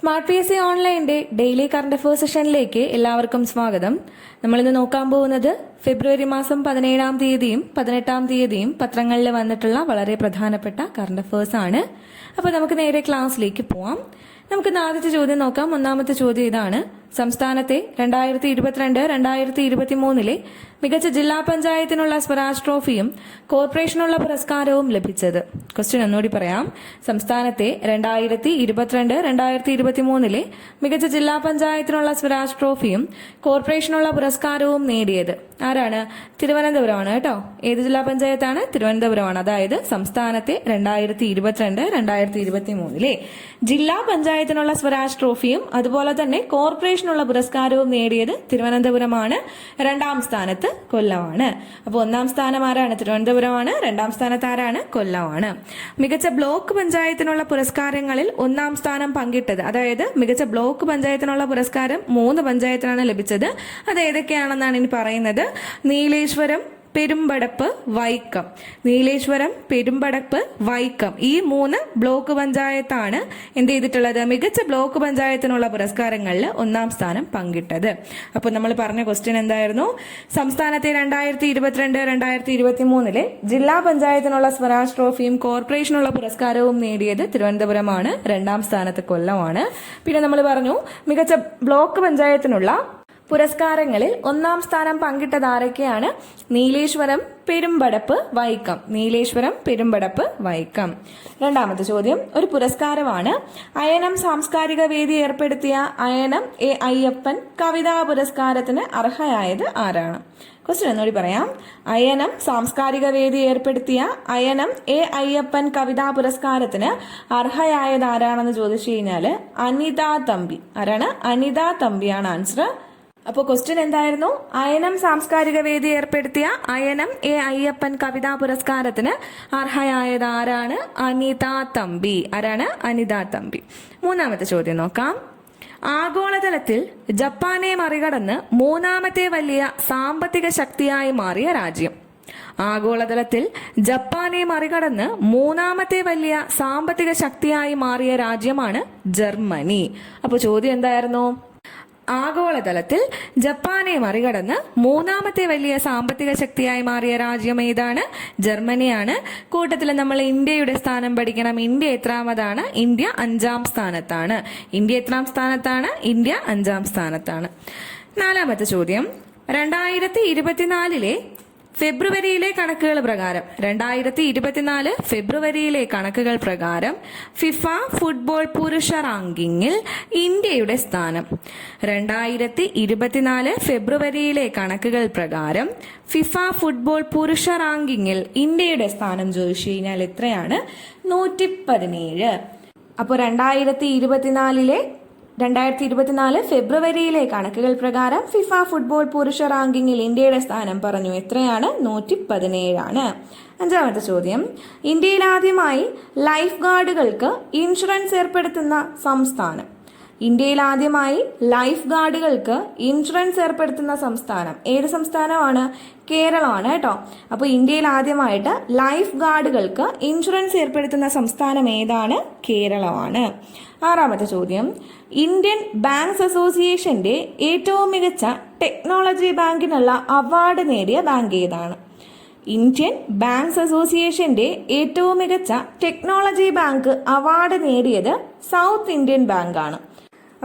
Smart P S C ഓൺലൈന്റെ daily current affairs സെഷനിലേക്ക് എല്ലാവർക്കും സ്വാഗതം. നമ്മളിന്ന് നോക്കാൻ പോകുന്നത് ഫെബ്രുവരി മാസം പതിനേഴാം തീയതിയും പതിനെട്ടാം തീയതിയും പത്രങ്ങളിൽ വന്നിട്ടുള്ള വളരെ പ്രധാനപ്പെട്ട കറണ്ട് അഫയേഴ്സ് ആണ്. അപ്പോൾ നമുക്ക് നേരെ ക്ലാസ്സിലേക്ക് പോവാം. നമുക്ക് ആദ്യത്തെ ചോദ്യം നോക്കാം. ഒന്നാമത്തെ ചോദ്യം ഇതാണ്. സംസ്ഥാനത്തെ രണ്ടായിരത്തി ഇരുപത്തിരണ്ട് രണ്ടായിരത്തി ഇരുപത്തി മൂന്നിലെ മികച്ച ജില്ലാ പഞ്ചായത്തിനുള്ള സ്വരാജ് ട്രോഫിയും കോർപ്പറേഷനുള്ള പുരസ്കാരവും ലഭിച്ചത്. ക്വസ്റ്റ്യൻ ഒന്നുകൂടി പറയാം. സംസ്ഥാനത്തെ രണ്ടായിരത്തി ഇരുപത്തിരണ്ട് രണ്ടായിരത്തി ഇരുപത്തി മൂന്നിലെ മികച്ച ജില്ലാ പഞ്ചായത്തിനുള്ള സ്വരാജ് ട്രോഫിയും കോർപ്പറേഷനുള്ള പുരസ്കാരവും നേടിയത് ആരാണ്? തിരുവനന്തപുരമാണ് കേട്ടോ. ഏത് ജില്ലാ പഞ്ചായത്താണ്? തിരുവനന്തപുരമാണ്. അതായത് സംസ്ഥാനത്തെ രണ്ടായിരത്തി ഇരുപത്തിരണ്ട് രണ്ടായിരത്തി ഇരുപത്തി മൂന്നിലെ ജില്ലാ പഞ്ചായത്തിനുള്ള സ്വരാജ് ട്രോഫിയും അതുപോലെ തന്നെ കോർപ്പറേഷനുള്ള പുരസ്കാരവും നേടിയത് തിരുവനന്തപുരമാണ്. രണ്ടാം സ്ഥാനത്ത് കൊല്ലമാണ്. അപ്പോൾ ഒന്നാം സ്ഥാനം ആരാണ്? തിരുവനന്തപുരമാണ്. രണ്ടാം സ്ഥാനത്ത് ആരാണ്? കൊല്ലമാണ്. മികച്ച ബ്ലോക്ക് പഞ്ചായത്തിനുള്ള പുരസ്കാരങ്ങളിൽ ഒന്നാം സ്ഥാനം പങ്കിട്ടത് അതായത് മികച്ച ബ്ലോക്ക് പഞ്ചായത്തിനുള്ള പുരസ്കാരം മൂന്ന് പഞ്ചായത്തിനാണ് ലഭിച്ചത്. അത് ഏതൊക്കെയാണെന്നാണ് ഇനി പറയുന്നത്? നീലേശ്വരം പെരുമ്പടപ്പ് വൈക്കം. നീലേശ്വരം പെരുമ്പടപ്പ് വൈക്കം. ഈ മൂന്ന് ബ്ലോക്ക് പഞ്ചായത്താണ് എന്ത് ചെയ്തിട്ടുള്ളത്? മികച്ച ബ്ലോക്ക് പഞ്ചായത്തിനുള്ള പുരസ്കാരങ്ങളിൽ ഒന്നാം സ്ഥാനം പങ്കിട്ടത്. അപ്പോൾ നമ്മൾ പറഞ്ഞ ക്വസ്റ്റ്യൻ എന്തായിരുന്നു? സംസ്ഥാനത്തെ രണ്ടായിരത്തി ഇരുപത്തിരണ്ട് രണ്ടായിരത്തി ഇരുപത്തി മൂന്നിലെ ജില്ലാ പഞ്ചായത്തിനുള്ള സ്വരാജ് ട്രോഫിയും കോർപ്പറേഷനുള്ള പുരസ്കാരവും നേടിയത് തിരുവനന്തപുരമാണ്. രണ്ടാം സ്ഥാനത്ത് കൊല്ലമാണ്. പിന്നെ നമ്മൾ പറഞ്ഞു മികച്ച ബ്ലോക്ക് പഞ്ചായത്തിനുള്ള പുരസ്കാരങ്ങളിൽ ഒന്നാം സ്ഥാനം പങ്കിട്ടത് ആരൊക്കെയാണ് നീലേശ്വരം പെരുമ്പടപ്പ് വൈക്കം. നീലേശ്വരം പെരുമ്പടപ്പ് വൈക്കം. രണ്ടാമത്തെ ചോദ്യം ഒരു പുരസ്കാരമാണ്. അയനം സാംസ്കാരിക വേദി ഏർപ്പെടുത്തിയ അയനം എ അയ്യപ്പൻ കവിതാ പുരസ്കാരത്തിന് അർഹയായത് ആരാണ്? ക്വസ്റ്റ്യൻ ഒന്നുകൂടി പറയാം. അയനം സാംസ്കാരിക വേദി ഏർപ്പെടുത്തിയ അയനം എ അയ്യപ്പൻ കവിതാ പുരസ്കാരത്തിന് അർഹയായത് ആരാണെന്ന് ചോദിച്ചു കഴിഞ്ഞാൽ അനിത തമ്പി. ആരാണ്? അനിത തമ്പിയാണ് ആൻസർ അപ്പോൾ ക്വസ്റ്റ്യൻ എന്തായിരുന്നു? അയനം സാംസ്കാരിക വേദി ഏർപ്പെടുത്തിയ അയനം എ അയ്യപ്പൻ കവിതാ പുരസ്കാരത്തിന് അർഹയായത് ആരാണ് അനിത തമ്പി. ആരാണ്? അനിത തമ്പി. മൂന്നാമത്തെ ചോദ്യം നോക്കാം. ആഗോളതലത്തിൽ ജപ്പാനെ മറികടന്ന് മൂന്നാമത്തെ വലിയ സാമ്പത്തിക ശക്തിയായി മാറിയ രാജ്യം. ആഗോളതലത്തിൽ ജപ്പാനെ മറികടന്ന് മൂന്നാമത്തെ വലിയ സാമ്പത്തിക ശക്തിയായി മാറിയ രാജ്യമാണ് ജർമ്മനി. അപ്പോൾ ചോദ്യം എന്തായിരുന്നു? ആഗോളതലത്തിൽ ജപ്പാനെ മറികടന്ന് മൂന്നാമത്തെ വലിയ സാമ്പത്തിക ശക്തിയായി മാറിയ രാജ്യം ഏതാണ്? ജർമ്മനിയാണ്. കൂട്ടത്തിൽ നമ്മൾ ഇന്ത്യയുടെ സ്ഥാനം പഠിക്കണം. ഇന്ത്യ എത്രാമതാണ്? ഇന്ത്യ അഞ്ചാം സ്ഥാനത്താണ്. ഇന്ത്യ എത്രാം സ്ഥാനത്താണ്? ഇന്ത്യ അഞ്ചാം സ്ഥാനത്താണ്. നാലാമത്തെ ചോദ്യം. രണ്ടായിരത്തി ഇരുപത്തിനാലിലെ ഫെബ്രുവരിയിലെ കണക്കുകൾ പ്രകാരം രണ്ടായിരത്തി ഇരുപത്തിനാല് ഫെബ്രുവരിയിലെ കണക്കുകൾ പ്രകാരം ഫിഫ ഫുട്ബോൾ പുരുഷ റാങ്കിങ്ങിൽ ഇന്ത്യയുടെ സ്ഥാനം. രണ്ടായിരത്തി ഇരുപത്തിനാല് ഫെബ്രുവരിയിലെ കണക്കുകൾ പ്രകാരം ഫിഫ ഫുട്ബോൾ പുരുഷ റാങ്കിങ്ങിൽ ഇന്ത്യയുടെ സ്ഥാനം ചോദിച്ചു കഴിഞ്ഞാൽ എത്രയാണ്? നൂറ്റി പതിനേഴ് അപ്പോൾ രണ്ടായിരത്തി ഇരുപത്തിനാലിലെ രണ്ടായിരത്തി ഇരുപത്തിനാല് ഫെബ്രുവരിയിലെ കണക്കുകൾ പ്രകാരം ഫിഫ ഫുട്ബോൾ പുരുഷ റാങ്കിങ്ങിൽ ഇന്ത്യയുടെ സ്ഥാനം പറഞ്ഞു. എത്രയാണ്? നൂറ്റി പതിനേഴാണ് അഞ്ചാമത്തെ ചോദ്യം. ഇന്ത്യയിൽ ആദ്യമായി ലൈഫ് ഗാർഡുകൾക്ക് ഇൻഷുറൻസ് ഏർപ്പെടുത്തുന്ന സംസ്ഥാനം. ഇന്ത്യയിൽ ആദ്യമായി ലൈഫ് ഗാർഡുകൾക്ക് ഇൻഷുറൻസ് ഏർപ്പെടുത്തുന്ന സംസ്ഥാനം. ഏത് സംസ്ഥാനമാണ്? കേരളമാണ് കേട്ടോ. അപ്പോൾ ഇന്ത്യയിൽ ആദ്യമായിട്ട് ലൈഫ് ഗാർഡുകൾക്ക് ഇൻഷുറൻസ് ഏർപ്പെടുത്തുന്ന സംസ്ഥാനം ഏതാണ്? കേരളമാണ്. ആറാമത്തെ ചോദ്യം. ഇന്ത്യൻ ബാങ്ക്സ് അസോസിയേഷന്റെ ഏറ്റവും മികച്ച ടെക്നോളജി ബാങ്കിനുള്ള അവാർഡ് നേടിയ ബാങ്ക് ഏതാണ്? ഇന്ത്യൻ ബാങ്ക്സ് അസോസിയേഷന്റെ ഏറ്റവും മികച്ച ടെക്നോളജി ബാങ്ക് അവാർഡ് നേടിയത് സൗത്ത് ഇന്ത്യൻ ബാങ്ക് ആണ്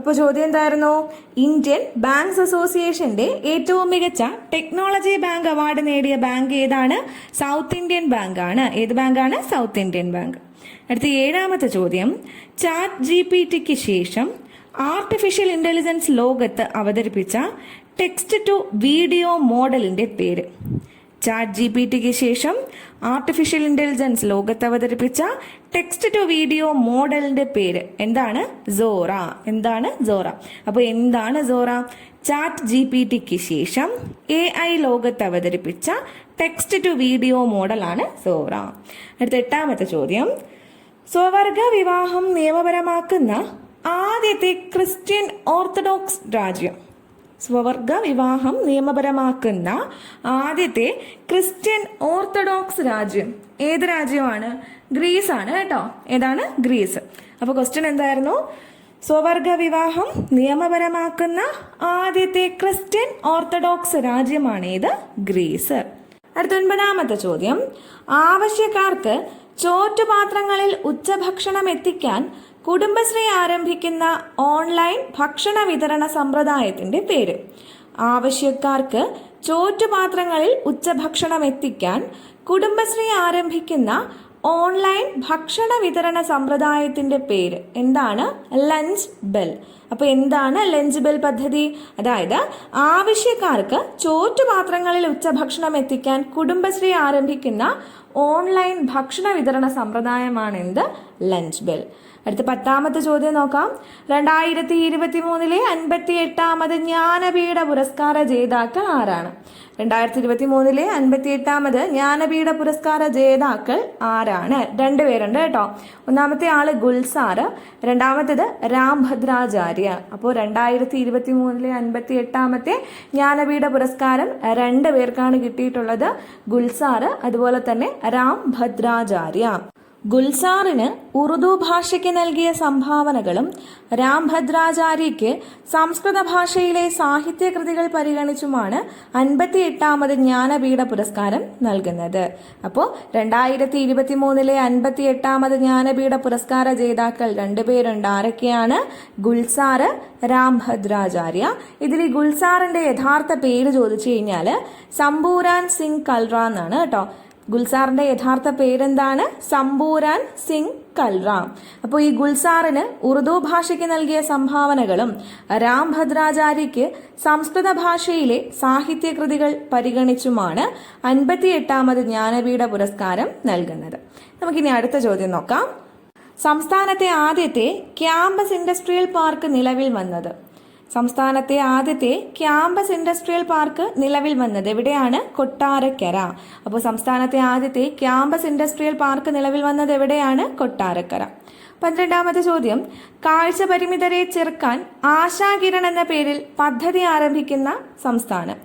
അപ്പോൾ ചോദ്യം എന്തായിരുന്നു? ഇന്ത്യൻ ബാങ്ക്സ് അസോസിയേഷന്റെ ഏറ്റവും മികച്ച ടെക്നോളജി ബാങ്ക് അവാർഡ് നേടിയ ബാങ്ക് ഏതാണ്? സൗത്ത് ഇന്ത്യൻ ബാങ്ക് ആണ്. ഏത് ബാങ്കാണ് സൗത്ത് ഇന്ത്യൻ ബാങ്ക്. അടുത്ത ഏഴാമത്തെ ചോദ്യം. ചാറ്റ് ജി പി ടിക്ക് ശേഷം ആർട്ടിഫിഷ്യൽ ഇന്റലിജൻസ് ലോകത്ത് അവതരിപ്പിച്ച ടെക്സ്റ്റ് ടു വീഡിയോ മോഡലിന്റെ പേര്. ചാറ്റ് ജി പി ടിക്ക് ശേഷം ആർട്ടിഫിഷ്യൽ ഇന്റലിജൻസ് ലോകത്ത് അവതരിപ്പിച്ച ടെക്സ്റ്റ് ടു വീഡിയോ മോഡലിന്റെ പേര്. എന്താണ്? സോറ. എന്താണ്? സോറ. അപ്പോൾ എന്താണ് സോറ? ചാറ്റ് ജി പി ടിക്ക് ശേഷം എ ഐ ലോകത്ത് അവതരിപ്പിച്ച ടെക്സ്റ്റ് ടു വീഡിയോ മോഡലാണ് സോറ. അടുത്ത എട്ടാമത്തെ ചോദ്യം. സ്വവർഗ വിവാഹം നിയമപരമാക്കുന്ന ആദ്യത്തെ ക്രിസ്ത്യൻ ഓർത്തഡോക്സ് രാജ്യം. സ്വവർഗ വിവാഹം നിയമപരമാക്കുന്ന ആദ്യത്തെ ക്രിസ്ത്യൻ ഓർത്തഡോക്സ് രാജ്യം. ഏത് രാജ്യമാണ്? ഗ്രീസ് ആണ് കേട്ടോ. ഏതാണ്? ഗ്രീസ്. അപ്പോൾ ക്വസ്റ്റ്യൻ എന്തായിരുന്നു? സ്വവർഗ വിവാഹം നിയമപരമാക്കുന്ന ആദ്യത്തെ ക്രിസ്ത്യൻ ഓർത്തഡോക്സ് രാജ്യമാണ് ഏത്? ഗ്രീസ്. അടുത്ത ഒൻപതാമത്തെ ചോദ്യം. ആവശ്യക്കാർക്ക് ചോറ്റുപാത്രങ്ങളിൽ ഉച്ചഭക്ഷണം എത്തിക്കാൻ കുടുംബശ്രീ ആരംഭിക്കുന്ന ഓൺലൈൻ ഭക്ഷണ വിതരണ സമ്പ്രദായത്തിന്റെ പേര്. ആവശ്യക്കാർക്ക് ചോറ്റുപാത്രങ്ങളിൽ ഉച്ചഭക്ഷണം എത്തിക്കാൻ കുടുംബശ്രീ ആരംഭിക്കുന്ന ഓൺലൈൻ ഭക്ഷണ വിതരണ സമ്പ്രദായത്തിന്റെ പേര്. എന്താണ്? Lunch bell. അപ്പൊ എന്താണ് ലഞ്ച് ബെൽ പദ്ധതി? അതായത് ആവശ്യക്കാർക്ക് ചോറ്റുപാത്രങ്ങളിൽ ഉച്ചഭക്ഷണം എത്തിക്കാൻ കുടുംബശ്രീ ആരംഭിക്കുന്ന ഓൺലൈൻ ഭക്ഷണ വിതരണ സമ്പ്രദായമാണ് എന്ത് ലഞ്ച് ബെൽ. അടുത്ത പത്താമത്തെ ചോദ്യം നോക്കാം. രണ്ടായിരത്തി ഇരുപത്തി മൂന്നിലെ അൻപത്തി എട്ടാമത് ജ്ഞാനപീഠ പുരസ്കാര ജേതാക്കൾ ആരാണ്? രണ്ടായിരത്തി ഇരുപത്തി മൂന്നിലെ അൻപത്തി എട്ടാമത് ജ്ഞാനപീഠ പുരസ്കാര ജേതാക്കൾ ആരാണ്? രണ്ടുപേരുണ്ട് കേട്ടോ. ഒന്നാമത്തെ ആൾ ഗുൽസാറ് രണ്ടാമത്തേത് രാം ഭദ്രാചാര്യ അപ്പോൾ രണ്ടായിരത്തി ഇരുപത്തി മൂന്നിലെ അൻപത്തി എട്ടാമത്തെ ജ്ഞാനപീഠ പുരസ്കാരം രണ്ടു പേർക്കാണ് കിട്ടിയിട്ടുള്ളത് ഗുൽസാറ് അതുപോലെ തന്നെ രാം ഭദ്രാചാര്യ ഗുൽസാറിന് ഉറുദു ഭാഷയ്ക്ക് നൽകിയ സംഭാവനകളും രാം ഭദ്രാചാര്യയ്ക്ക് സംസ്കൃത ഭാഷയിലെ സാഹിത്യകൃതികൾ പരിഗണിച്ചുമാണ് അൻപത്തി എട്ടാമത് ജ്ഞാനപീഠ പുരസ്കാരം നൽകുന്നത്. അപ്പോൾ രണ്ടായിരത്തി ഇരുപത്തി മൂന്നിലെ അൻപത്തി എട്ടാമത് ജ്ഞാനപീഠ പുരസ്കാര ജേതാക്കൾ രണ്ടുപേരുണ്ട്. ആരൊക്കെയാണ്? ഗുൽസാറ് രാം ഭദ്രാചാര്യ ഇതിൽ ഈ ഗുൽസാറിന്റെ യഥാർത്ഥ പേര് ചോദിച്ചു കഴിഞ്ഞാൽ സമ്പൂരാൻ സിംഗ് കൽറ എന്നാണ് കേട്ടോ. ഗുൽസാറിന്റെ യഥാർത്ഥ പേരെന്താണ്? സമ്പൂരാൻ സിംഗ് കൽറാം. അപ്പോൾ ഈ ഗുൽസാറിന് ഉറുദു ഭാഷയ്ക്ക് നൽകിയ സംഭാവനകളും രാം ഭദ്രാചാര്യയ്ക്ക് സംസ്കൃത ഭാഷയിലെ സാഹിത്യകൃതികൾ പരിഗണിച്ചുമാണ് അൻപത്തിയെട്ടാമത് ജ്ഞാനപീഠ പുരസ്കാരം നൽകുന്നത്. നമുക്കിനി അടുത്ത ചോദ്യം നോക്കാം. സംസ്ഥാനത്തെ ആദ്യത്തെ ക്യാമ്പസ് ഇൻഡസ്ട്രിയൽ പാർക്ക് നിലവിൽ വന്നത് സംസ്ഥാനത്തെ ആദ്യത്തെ ക്യാമ്പസ് ഇൻഡസ്ട്രിയൽ പാർക്ക് നിലവിൽ വന്നത് എവിടെയാണ്? കൊട്ടാരക്കര. അപ്പോൾ സംസ്ഥാനത്തെ ആദ്യത്തെ ക്യാമ്പസ് ഇൻഡസ്ട്രിയൽ പാർക്ക് നിലവിൽ വന്നത് എവിടെയാണ്? കൊട്ടാരക്കര. പന്ത്രണ്ടാമത്തെ ചോദ്യം. കാഴ്ച പരിമിതരെ ചെറുക്കാൻ ആശാകിരൺ എന്ന പേരിൽ പദ്ധതി ആരംഭിക്കുന്ന സംസ്ഥാനം.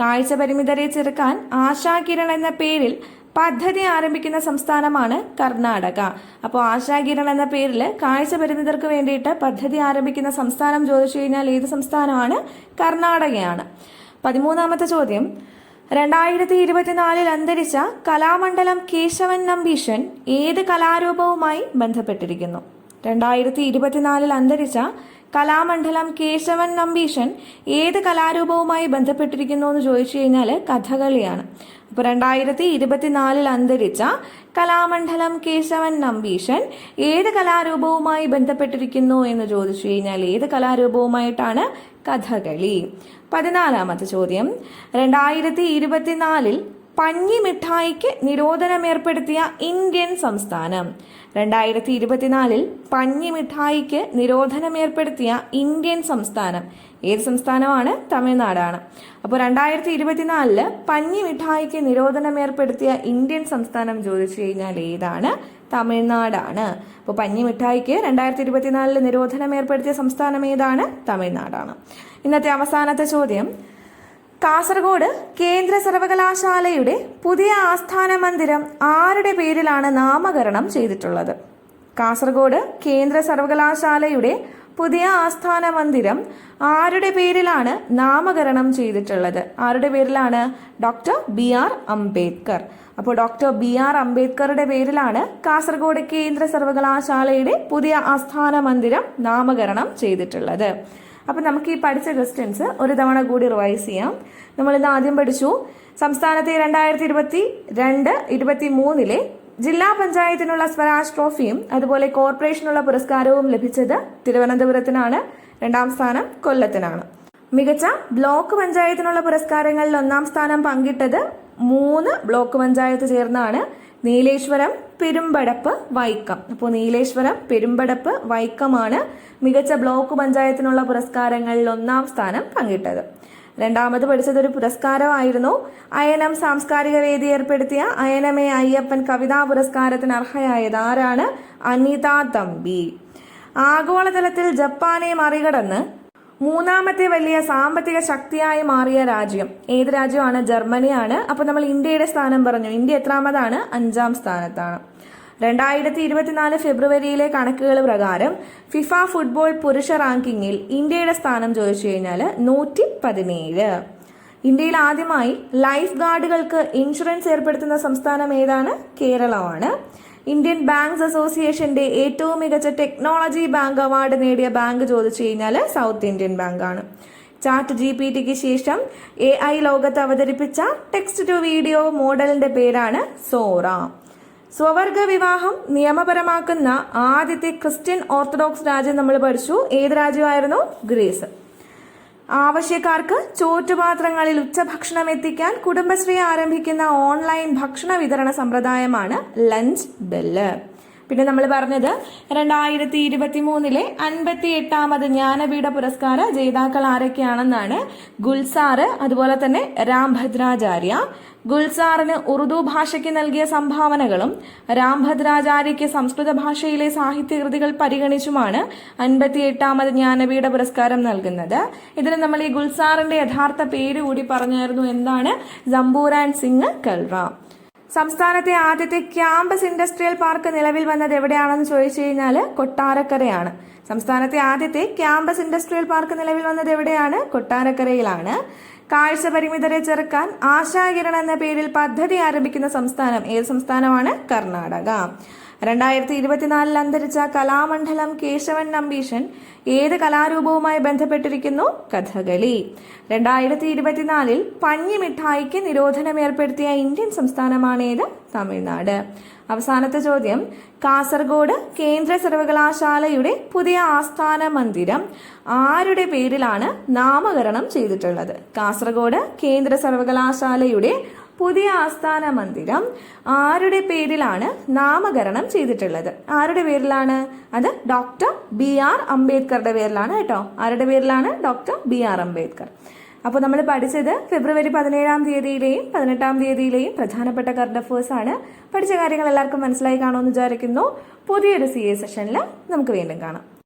കാഴ്ച പരിമിതരെ ചെറുക്കാൻ ആശാകിരൺ എന്ന പേരിൽ പദ്ധതി ആരംഭിക്കുന്ന സംസ്ഥാനമാണ് കർണാടക. അപ്പോൾ ആശാകിരൺ എന്ന പേരിൽ കാഴ്ച പരിമിതർക്ക് വേണ്ടിയിട്ട് പദ്ധതി ആരംഭിക്കുന്ന സംസ്ഥാനം ചോദിച്ചു കഴിഞ്ഞാൽ ഏത് സംസ്ഥാനമാണ്? കർണാടകയാണ്. പതിമൂന്നാമത്തെ ചോദ്യം. രണ്ടായിരത്തി ഇരുപത്തിനാലിൽ അന്തരിച്ച കലാമണ്ഡലം കേശവൻ നമ്പീശൻ ഏത് കലാരൂപവുമായി ബന്ധപ്പെട്ടിരിക്കുന്നു? രണ്ടായിരത്തി ഇരുപത്തിനാലിൽ അന്തരിച്ച കലാമണ്ഡലം കേശവൻ നമ്പീശൻ ഏത് കലാരൂപവുമായി ബന്ധപ്പെട്ടിരിക്കുന്നു എന്ന് ചോദിച്ചു കഴിഞ്ഞാൽ കഥകളിയാണ്. അപ്പോൾ രണ്ടായിരത്തി ഇരുപത്തിനാലിൽ അന്തരിച്ച കലാമണ്ഡലം കേശവൻ നമ്പീശൻ ഏത് കലാരൂപവുമായി ബന്ധപ്പെട്ടിരിക്കുന്നു എന്ന് ചോദിച്ചു കഴിഞ്ഞാൽ ഏത് കലാരൂപവുമായിട്ടാണ് കഥകളി? പതിനാലാമത്തെ ചോദ്യം. രണ്ടായിരത്തി ഇരുപത്തിനാലിൽ പഞ്ഞി മിഠായിക്ക് നിരോധനം ഏർപ്പെടുത്തിയ ഇന്ത്യൻ സംസ്ഥാനം. രണ്ടായിരത്തി ഇരുപത്തിനാലിൽ പഞ്ഞി മിഠായിക്ക് നിരോധനം ഏർപ്പെടുത്തിയ ഇന്ത്യൻ സംസ്ഥാനം. ഏത് സംസ്ഥാനമാണ്? തമിഴ്നാടാണ്. അപ്പോൾ രണ്ടായിരത്തി ഇരുപത്തിനാലിൽ പഞ്ഞി മിഠായിക്ക് നിരോധനം ഏർപ്പെടുത്തിയ ഇന്ത്യൻ സംസ്ഥാനം ചോദിച്ചു കഴിഞ്ഞാൽ ഏതാണ്? തമിഴ്നാടാണ്. അപ്പോൾ പഞ്ഞി മിഠായിക്ക് രണ്ടായിരത്തി ഇരുപത്തിനാലിൽ നിരോധനം ഏർപ്പെടുത്തിയ സംസ്ഥാനം ഏതാണ്? തമിഴ്നാടാണ്. ഇന്നത്തെ അവസാനത്തെ ചോദ്യം. കാസർഗോഡ് കേന്ദ്ര സർവകലാശാലയുടെ പുതിയ ആസ്ഥാന മന്ദിരം ആരുടെ പേരിലാണ് നാമകരണം ചെയ്തിട്ടുള്ളത്? കാസർഗോഡ് കേന്ദ്ര സർവകലാശാലയുടെ പുതിയ ആസ്ഥാന മന്ദിരം ആരുടെ പേരിലാണ് നാമകരണം ചെയ്തിട്ടുള്ളത്? ആരുടെ പേരിലാണ്? Doctor B R Ambedkar. അപ്പോൾ ഡോക്ടർ ബി ആർ അംബേദ്കറുടെ പേരിലാണ് കാസർഗോഡ് കേന്ദ്ര സർവകലാശാലയുടെ പുതിയ ആസ്ഥാന മന്ദിരം നാമകരണം ചെയ്തിട്ടുള്ളത്. അപ്പം നമുക്ക് ഈ പഠിച്ച ക്വസ്റ്റ്യൻസ് ഒരു തവണ കൂടി റിവൈസ് ചെയ്യാം. നമ്മൾ ഇത് ആദ്യം പഠിച്ചു. സംസ്ഥാനത്തെ രണ്ടായിരത്തി ഇരുപത്തി രണ്ട് ഇരുപത്തി മൂന്നിലെ ജില്ലാ പഞ്ചായത്തിനുള്ള സ്വരാജ് ട്രോഫിയും അതുപോലെ കോർപ്പറേഷനുള്ള പുരസ്കാരവും ലഭിച്ചത് തിരുവനന്തപുരത്തിനാണ്. രണ്ടാം സ്ഥാനം കൊല്ലത്തിനാണ്. മികച്ച ബ്ലോക്ക് പഞ്ചായത്തിനുള്ള പുരസ്കാരങ്ങളിൽ ഒന്നാം സ്ഥാനം പങ്കിട്ടത് മൂന്ന് ബ്ലോക്ക് പഞ്ചായത്ത് ചേർന്നാണ്. നീലേശ്വരം പെരുമ്പടപ്പ് വൈക്കം. അപ്പോൾ നീലേശ്വരം പെരുമ്പടപ്പ് വൈക്കമാണ് മികച്ച ബ്ലോക്ക് പഞ്ചായത്തിനുള്ള പുരസ്കാരങ്ങളിൽ ഒന്നാം സ്ഥാനം പങ്കിട്ടത്. രണ്ടാമത് പഠിച്ചത് ഒരു പുരസ്കാരമായിരുന്നു. അയനം സാംസ്കാരിക വേദി ഏർപ്പെടുത്തിയ അയനമേ അയ്യപ്പൻ കവിതാ പുരസ്കാരത്തിന് അർഹയായത് ആരാണ്? അനിത തമ്പി. ആഗോളതലത്തിൽ ജപ്പാനെ മറികടന്ന് മൂന്നാമത്തെ വലിയ സാമ്പത്തിക ശക്തിയായി മാറിയ രാജ്യം. ഏത് രാജ്യമാണ്? ജർമ്മനിയാണ്. അപ്പൊ നമ്മൾ ഇന്ത്യയുടെ സ്ഥാനം പറഞ്ഞു. ഇന്ത്യ എത്രാമതാണ്? അഞ്ചാം സ്ഥാനത്താണ്. രണ്ടായിരത്തി ഇരുപത്തിനാല് ഫെബ്രുവരിയിലെ കണക്കുകൾ പ്രകാരം ഫിഫ ഫുട്ബോൾ പുരുഷ റാങ്കിങ്ങിൽ ഇന്ത്യയുടെ സ്ഥാനം ചോദിച്ചു കഴിഞ്ഞാൽ നൂറ്റി പതിനേഴ് ഇന്ത്യയിൽ ആദ്യമായി ലൈഫ് ഗാർഡുകൾക്ക് ഇൻഷുറൻസ് ഏർപ്പെടുത്തുന്ന സംസ്ഥാനം ഏതാണ്? കേരളമാണ്. ഇന്ത്യൻ ബാങ്ക്സ് അസോസിയേഷന്റെ ഏറ്റവും മികച്ച ടെക്നോളജി ബാങ്ക് അവാർഡ് നേടിയ ബാങ്ക് ചോദിച്ചു കഴിഞ്ഞാൽ സൗത്ത് ഇന്ത്യൻ ബാങ്കാണ്. ചാറ്റ് ജി പി ടിക്ക് ശേഷം എ ഐ ലോകത്ത് അവതരിപ്പിച്ച ടെക്സ്റ്റ് ടു വീഡിയോ മോഡലിന്റെ പേരാണ് സോറ. സ്വവർഗ വിവാഹം നിയമപരമാക്കുന്ന ആദ്യത്തെ ക്രിസ്ത്യൻ ഓർത്തഡോക്സ് രാജ്യം നമ്മൾ പഠിച്ചു. ഏത് രാജ്യമായിരുന്നു? ഗ്രീസ്. ആവശ്യക്കാർക്ക് ചോറ്റുപാത്രങ്ങളിൽ ഉച്ചഭക്ഷണം എത്തിക്കാൻ കുടുംബശ്രീ ആരംഭിക്കുന്ന ഓൺലൈൻ ഭക്ഷണ വിതരണ സമ്പ്രദായമാണ് ലഞ്ച് ബെല്ല്. പിന്നെ നമ്മൾ പറഞ്ഞത് രണ്ടായിരത്തി ഇരുപത്തി മൂന്നിലെ അൻപത്തി എട്ടാമത് ജ്ഞാനപീഠ പുരസ്കാര ജേതാക്കൾ ആരൊക്കെയാണെന്നാണ് ഗുൽസാറ് അതുപോലെ തന്നെ രാംഭദ്രാചാര്യ. ഗുൽസാറിന് ഉറുദു ഭാഷയ്ക്ക് നൽകിയ സംഭാവനകളും രാംഭദ്രാചാര്യയ്ക്ക് സംസ്കൃത ഭാഷയിലെ സാഹിത്യകൃതികൾ പരിഗണിച്ചുമാണ് അൻപത്തി എട്ടാമത് ജ്ഞാനപീഠ പുരസ്കാരം നൽകുന്നത്. ഇതിന് നമ്മൾ ഈ ഗുൽസാറിന്റെ യഥാർത്ഥ പേര് കൂടി പറഞ്ഞായിരുന്നു എന്താണ്? ജംബൂരാൻ സിംഗ് കൽറ. സംസ്ഥാനത്തെ ആദ്യത്തെ ക്യാമ്പസ് ഇൻഡസ്ട്രിയൽ പാർക്ക് നിലവിൽ വന്നത് എവിടെയാണെന്ന് ചോദിച്ചു കഴിഞ്ഞാൽ കൊട്ടാരക്കരയാണ്. സംസ്ഥാനത്തെ ആദ്യത്തെ ക്യാമ്പസ് ഇൻഡസ്ട്രിയൽ പാർക്ക് നിലവിൽ വന്നത് എവിടെയാണ്? കൊട്ടാരക്കരയിലാണ്. കാഴ്ച പരിമിതരെ ചെറുക്കാൻ ആശാകിരൺ എന്ന പേരിൽ പദ്ധതി ആരംഭിക്കുന്ന സംസ്ഥാനം ഏത് സംസ്ഥാനമാണ്? കർണാടക. രണ്ടായിരത്തി ഇരുപത്തിനാലിൽ അന്തരിച്ച കലാമണ്ഡലം കേശവൻ നമ്പീശൻ ഏത് കലാരൂപവുമായി ബന്ധപ്പെട്ടിരിക്കുന്നു? കഥകളി. രണ്ടായിരത്തി ഇരുപത്തിനാലിൽ പഞ്ഞി മിഠായിക്ക് നിരോധനം ഏർപ്പെടുത്തിയ ഇന്ത്യൻ സംസ്ഥാനമാണ് ഏത് തമിഴ്നാട്. അവസാനത്തെ ചോദ്യം കാസർഗോഡ് കേന്ദ്ര സർവകലാശാലയുടെ പുതിയ ആസ്ഥാന മന്ദിരം ആരുടെ പേരിലാണ് നാമകരണം ചെയ്തിട്ടുള്ളത്? കാസർഗോഡ് കേന്ദ്ര സർവകലാശാലയുടെ പുതിയ ആസ്ഥാന മന്ദിരം ആരുടെ പേരിലാണ് നാമകരണം ചെയ്തിട്ടുള്ളത്? ആരുടെ പേരിലാണ്? അത് ഡോക്ടർ ബി ആർ അംബേദ്കറുടെ പേരിലാണ് കേട്ടോ. ആരുടെ പേരിലാണ്? Doctor B R Ambedkar. അപ്പോൾ നമ്മൾ പഠിച്ചത് ഫെബ്രുവരി പതിനേഴാം തീയതിയിലെയും പതിനെട്ടാം തീയതിയിലെയും പ്രധാനപ്പെട്ട കറണ്ട് അഫേഴ്സ് ആണ്. പഠിച്ച കാര്യങ്ങൾ എല്ലാവർക്കും മനസ്സിലായി കാണുമെന്ന് വിചാരിക്കുന്നു. പുതിയൊരു സി എ സെഷനിൽ നമുക്ക് വീണ്ടും കാണാം.